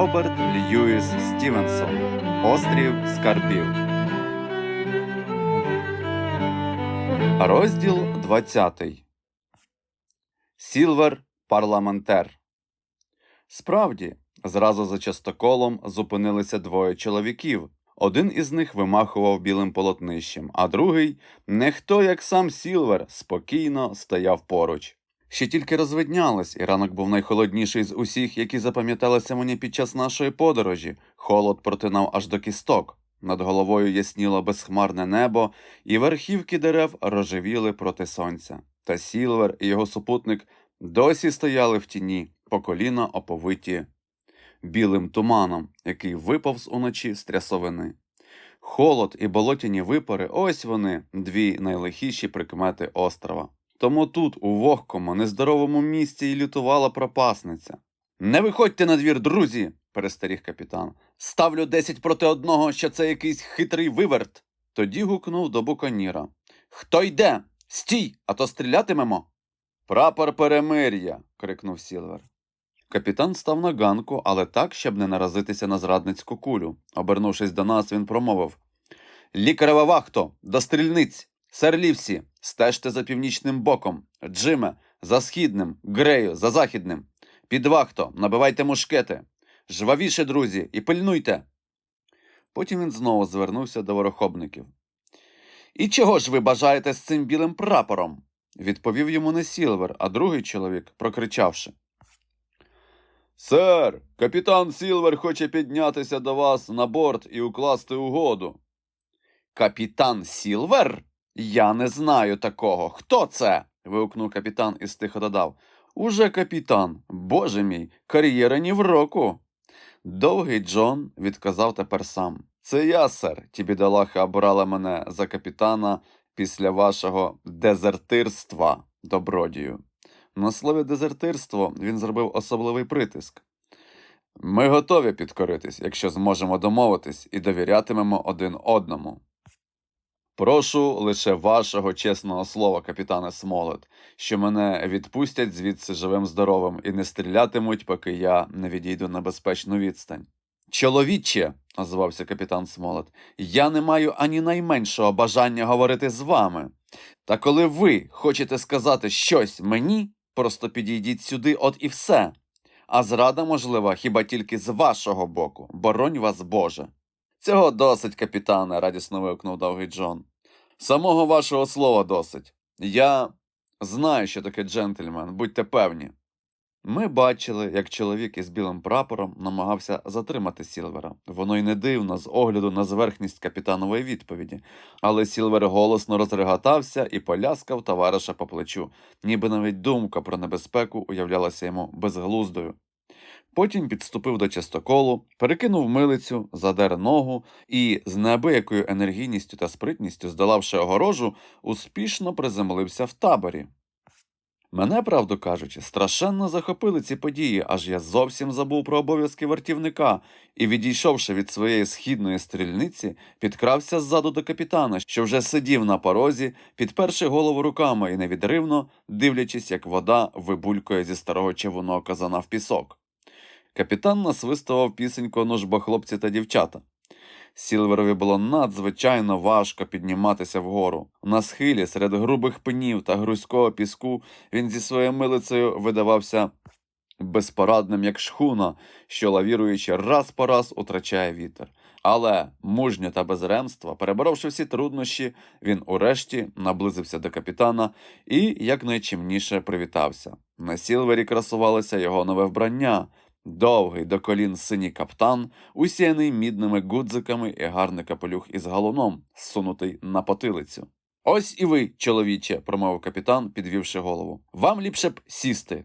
Роберт Льюіс Стівенсон Острів Скарбів. Розділ 20. Сілвер парламентер. Справді, зразу за частоколом зупинилися двоє чоловіків. Один із них вимахував білим полотнищем, а другий, не хто як сам Сілвер, спокійно стояв поруч. Ще тільки розвиднялось, і ранок був найхолодніший з усіх, які запам'яталися мені під час нашої подорожі. Холод протинав аж до кісток. Над головою ясніло безхмарне небо, і верхівки дерев рожевіли проти сонця. Та Сілвер і його супутник досі стояли в тіні, по коліна оповиті білим туманом, який виповз уночі з трясовини. Холод і болотяні випари ось вони, дві найлихіші прикмети острова. Тому тут, у вогкому, нездоровому місці, і лютувала пропасниця. Не виходьте на двір, друзі, перестеріг капітан. Ставлю десять проти одного, що це якийсь хитрий виверт. Тоді гукнув до буканіра. Хто йде? Стій, а то стрілятимемо. Прапор перемир'я. крикнув Сілвер. Капітан став на ганку, але так, щоб не наразитися на зрадницьку кулю. Обернувшись до нас, він промовив Лікарева вахто, до стрільниць, сер Лівсі, стежте за північним боком, Джиме, за східним, Грею, за західним. Під вахто, набивайте мушкети. Жвавіше, друзі, і пильнуйте. Потім він знову звернувся до ворохобників. І чого ж ви бажаєте з цим білим прапором? відповів йому не Сілвер, а другий чоловік, прокричавши. Сер, капітан Сілвер хоче піднятися до вас на борт і укласти угоду. Капітан Сілвер? Я не знаю такого. Хто це? вигукнув капітан і стихо додав. Уже капітан. Боже мій, кар'єра ні в року. Довгий Джон відказав тепер сам. Це я, сер. Ті бідолахи обрали мене за капітана після вашого дезертирства, добродію. На слові дезертирство він зробив особливий притиск. Ми готові підкоритись, якщо зможемо домовитись і довірятимемо один одному. Прошу лише вашого чесного слова, капітане Смолет, що мене відпустять звідси живим здоровим і не стрілятимуть, поки я не відійду на безпечну відстань. Чоловіче, озвався капітан Смолет, я не маю ані найменшого бажання говорити з вами. Та коли ви хочете сказати щось мені, просто підійдіть сюди, от і все. А зрада можлива хіба тільки з вашого боку, боронь вас Боже. Цього досить, капітане, радісно вигукнув довгий Джон. Самого вашого слова досить. Я знаю, що таке джентльмен, будьте певні. Ми бачили, як чоловік із білим прапором намагався затримати Сілвера. Воно й не дивно з огляду на зверхність капітанової відповіді, але Сілвер голосно розреготався і поляскав товариша по плечу, ніби навіть думка про небезпеку уявлялася йому безглуздою. Потім підступив до частоколу, перекинув милицю, задер ногу і, з неабиякою енергійністю та спритністю, здолавши огорожу, успішно приземлився в таборі. Мене, правду кажучи, страшенно захопили ці події, аж я зовсім забув про обов'язки вартівника і, відійшовши від своєї східної стрільниці, підкрався ззаду до капітана, що вже сидів на порозі, підперши голову руками і невідривно, дивлячись, як вода вибулькує зі старого чавуного казана в пісок. Капітан насвистував пісеньку «Ну ж бо хлопці та дівчата. Сілверові було надзвичайно важко підніматися вгору. На схилі, серед грубих пнів та грузького піску, він зі своєю милицею видавався безпорадним, як шхуна, що, лавіруючи раз по раз, утрачає вітер. Але мужньо та без ремства, переборовши всі труднощі, він урешті наблизився до капітана і якнайчимніше привітався. На Сілвері красувалося його нове вбрання. Довгий до колін синій каптан, усіяний мідними гудзиками і гарний капелюх із галуном, сунутий на потилицю. Ось і ви, чоловіче, промовив капітан, підвівши голову. Вам ліпше б сісти.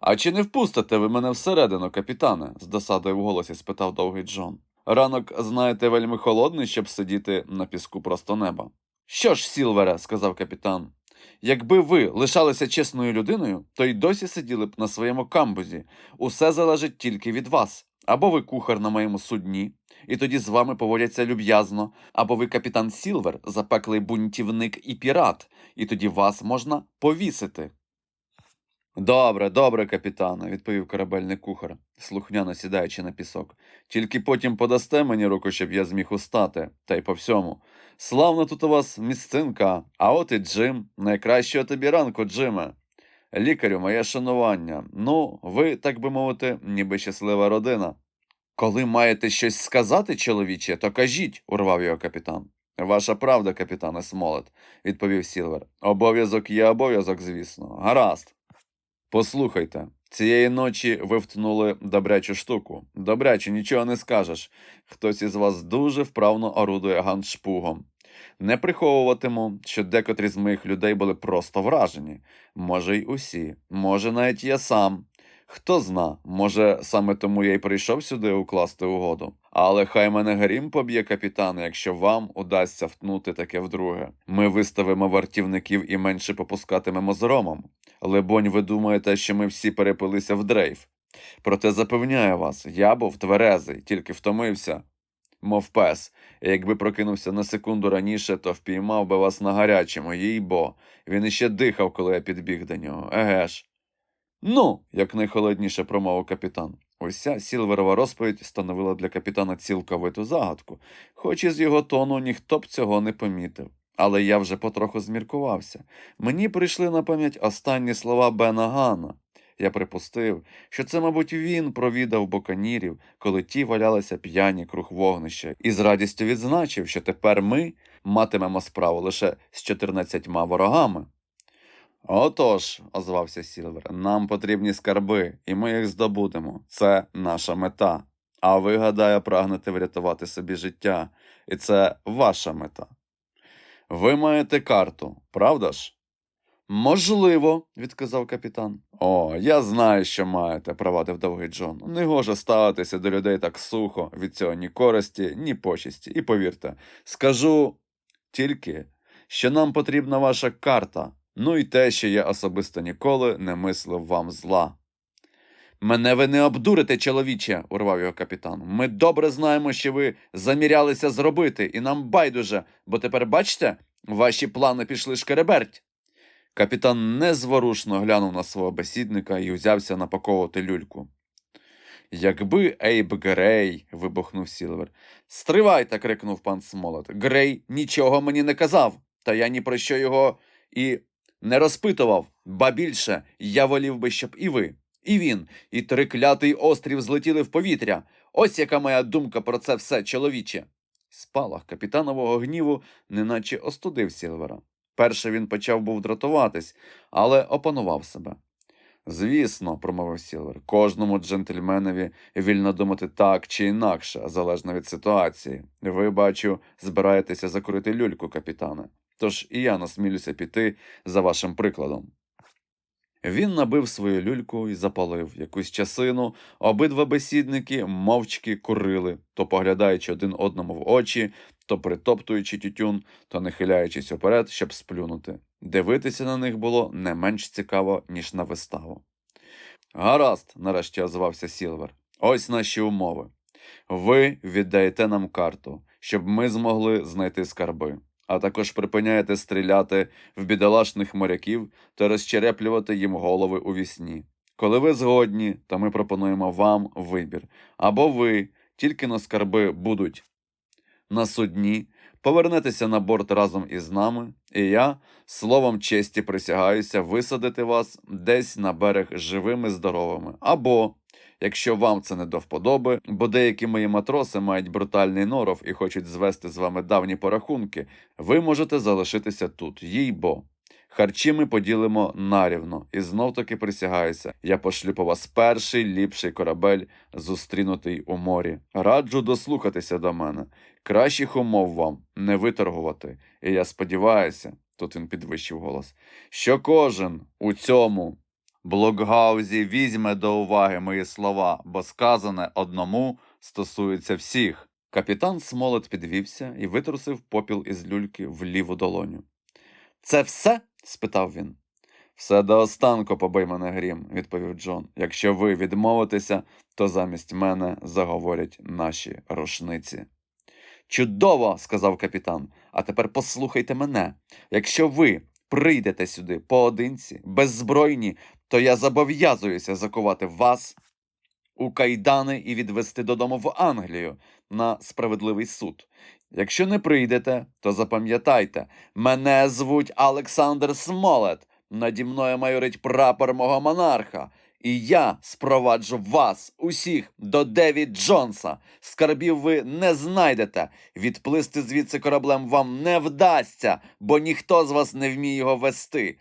А чи не впустите ви мене всередину, капітане? з досадою в голосі спитав довгий Джон. Ранок, знаєте, вельми холодний, щоб сидіти на піску просто неба. Що ж, Сілвере, сказав капітан, Якби ви лишалися чесною людиною, то й досі сиділи б на своєму камбузі. Усе залежить тільки від вас. Або ви кухар на моєму судні, і тоді з вами поводяться люб'язно, або ви капітан Сілвер, запеклий бунтівник і пірат, і тоді вас можна повісити. Добре, добре, капітане, відповів корабельний кухар, слухняно сідаючи на пісок. Тільки потім подасте мені руку, щоб я зміг устати, та й по всьому. Славна тут у вас місцинка, а от і Джим. Найкращого тобі ранку, Джиме. Лікарю, моє шанування. Ну, ви, так би мовити, ніби щаслива родина. Коли маєте щось сказати, чоловіче, то кажіть, урвав його капітан. Ваша правда, капітане Смолет, відповів Сілвер. Обов'язок є обов'язок, звісно. Гаразд. Послухайте, цієї ночі ви втнули добрячу штуку. Добрячу, нічого не скажеш. Хтось із вас дуже вправно орудує ганшпугом. Не приховуватиму, що декотрі з моїх людей були просто вражені. Може, й усі, може, навіть я сам. Хто зна, може, саме тому я й прийшов сюди укласти угоду. Але хай мене грім поб'є капітане, якщо вам удасться втнути таке вдруге. Ми виставимо вартівників і менше попускатимемо з ромом. Либонь, ви думаєте, що ми всі перепилися в дрейф. Проте запевняю вас, я був тверезий, тільки втомився, мов пес. Якби прокинувся на секунду раніше, то впіймав би вас на гарячому, їй бо. Він іще дихав, коли я підбіг до нього. Еге ж. Ну, як найхолодніше промовив капітан. Уся Сілверова розповідь становила для капітана цілковиту загадку, хоч із його тону ніхто б цього не помітив. Але я вже потроху зміркувався. Мені прийшли на пам'ять останні слова Бена Гана. Я припустив, що це, мабуть, він провідав боканірів, коли ті валялися п'яні круг вогнища, і з радістю відзначив, що тепер ми матимемо справу лише з чотирнадцятьма ворогами. Отож, озвався Сілвер, нам потрібні скарби, і ми їх здобудемо. Це наша мета. А ви, гадаю, прагнете врятувати собі життя, і це ваша мета. Ви маєте карту, правда ж? Можливо, відказав капітан. О, я знаю, що маєте, провадив довгий Джон. Негоже ставитися до людей так сухо, від цього ні користі, ні почесті. І повірте, скажу тільки, що нам потрібна ваша карта, ну і те, що я особисто ніколи не мислив вам зла. Мене ви не обдурите, чоловіче, урвав його капітан. Ми добре знаємо, що ви замірялися зробити, і нам байдуже, бо тепер, бачите, ваші плани пішли шкереберть. Капітан незворушно глянув на свого бесідника і узявся напаковувати люльку. Якби Ейб Грей. вибухнув Сілвер. Стривайте. крикнув пан Смолет. Грей нічого мені не казав, та я ні про що його і не розпитував, ба більше я волів би, щоб і ви, і він, і триклятий острів злетіли в повітря. Ось яка моя думка про це все, чоловіче. Спалах капітанового гніву неначе остудив Сілвера. Перше він почав був дратуватись, але опанував себе. Звісно, промовив Сілвер, кожному джентльменові вільно думати так чи інакше, залежно від ситуації. Ви, бачу, збираєтеся закурити люльку, капітане. Тож і я насмілюся піти за вашим прикладом. Він набив свою люльку і запалив якусь часину. Обидва бесідники мовчки курили, то поглядаючи один одному в очі, то притоптуючи тютюн, то нахиляючись уперед, щоб сплюнути. Дивитися на них було не менш цікаво, ніж на виставу. Гаразд, нарешті озвався Сілвер. Ось наші умови. Ви віддаєте нам карту, щоб ми змогли знайти скарби, а також припиняєте стріляти в бідолашних моряків та розчереплювати їм голови у вісні. Коли ви згодні, то ми пропонуємо вам вибір. Або ви, тільки на скарби будуть на судні, повернетеся на борт разом із нами, і я, словом честі присягаюся, висадити вас десь на берег живими здоровими. Або, якщо вам це не до вподоби, бо деякі мої матроси мають брутальний норов і хочуть звести з вами давні порахунки, ви можете залишитися тут, їй бо. Харчі ми поділимо нарівно, і знов таки присягаюся, я пошлю по вас перший ліпший корабель, зустрінутий у морі. Раджу дослухатися до мене. Кращих умов вам не виторгувати. І я сподіваюся, тут він підвищив голос, що кожен у цьому блокгаузі візьме до уваги мої слова, бо сказане одному стосується всіх. Капітан Смолет підвівся і витрусив попіл із люльки в ліву долоню. Це все? спитав він. Все до останку побий мене грім, відповів Джон. Якщо ви відмовитеся, то замість мене заговорять наші рушниці. Чудово, сказав капітан. А тепер послухайте мене. Якщо ви прийдете сюди поодинці, беззбройні, то я зобов'язуюся закувати вас у кайдани і відвести додому в Англію на справедливий суд. Якщо не прийдете, то запам'ятайте, мене звуть Олександр Смолет. Наді мною майорить прапор мого монарха. І я спроваджу вас усіх до Девід Джонса. Скарбів ви не знайдете. Відплисти звідси кораблем вам не вдасться, бо ніхто з вас не вміє його вести.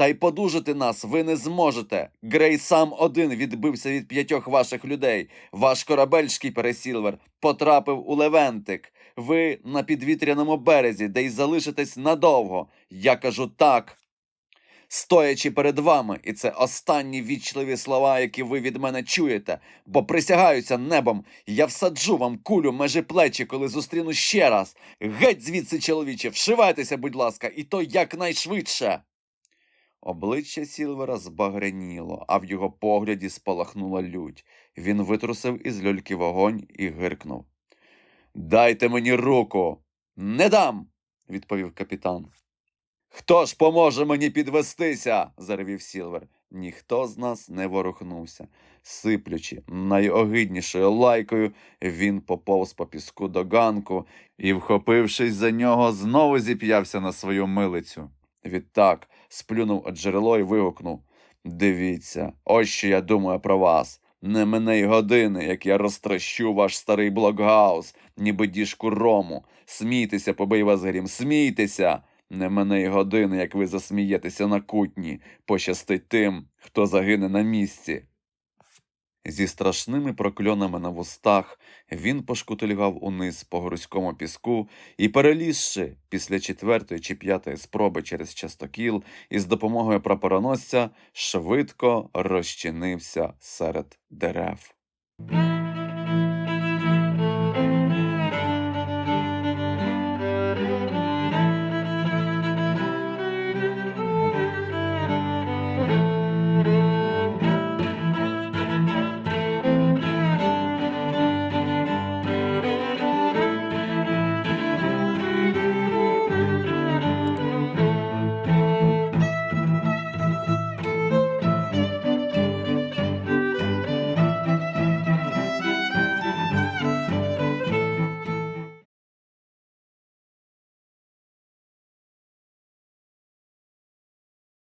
Та й подужати нас ви не зможете. Грей сам один відбився від п'ятьох ваших людей. Ваш корабель, шкіпере потрапив у Левентик. Ви на підвітряному березі, де й залишитесь надовго. Я кажу так. Стоячи перед вами, і це останні вічливі слова, які ви від мене чуєте, бо присягаюся небом, я всаджу вам кулю межі плечі, коли зустріну ще раз. Геть звідси, чоловіче, вшивайтеся, будь ласка, і то якнайшвидше. Обличчя Сілвера збагряніло, а в його погляді спалахнула лють. Він витрусив із люльки вогонь і гиркнув. Дайте мені руку. Не дам, відповів капітан. Хто ж поможе мені підвестися? заревів Сілвер. Ніхто з нас не ворухнувся. Сиплючи найогиднішою лайкою, він поповз по піску до ганку і, вхопившись за нього, знову зіп'явся на свою милицю. Відтак сплюнув джерело і вигукнув Дивіться, ось що я думаю про вас. Не мене й години, як я розтращу ваш старий блокгаус, ніби діжку рому. Смійтеся, побий вас грім, смійтеся. Не мене й години, як ви засмієтеся на кутні, пощастить тим, хто загине на місці. Зі страшними прокльонами на вустах він пошкутильгав униз по грузькому піску і, перелізши після четвертої чи п'ятої спроби через частокіл, із допомогою прапороносця швидко розчинився серед дерев.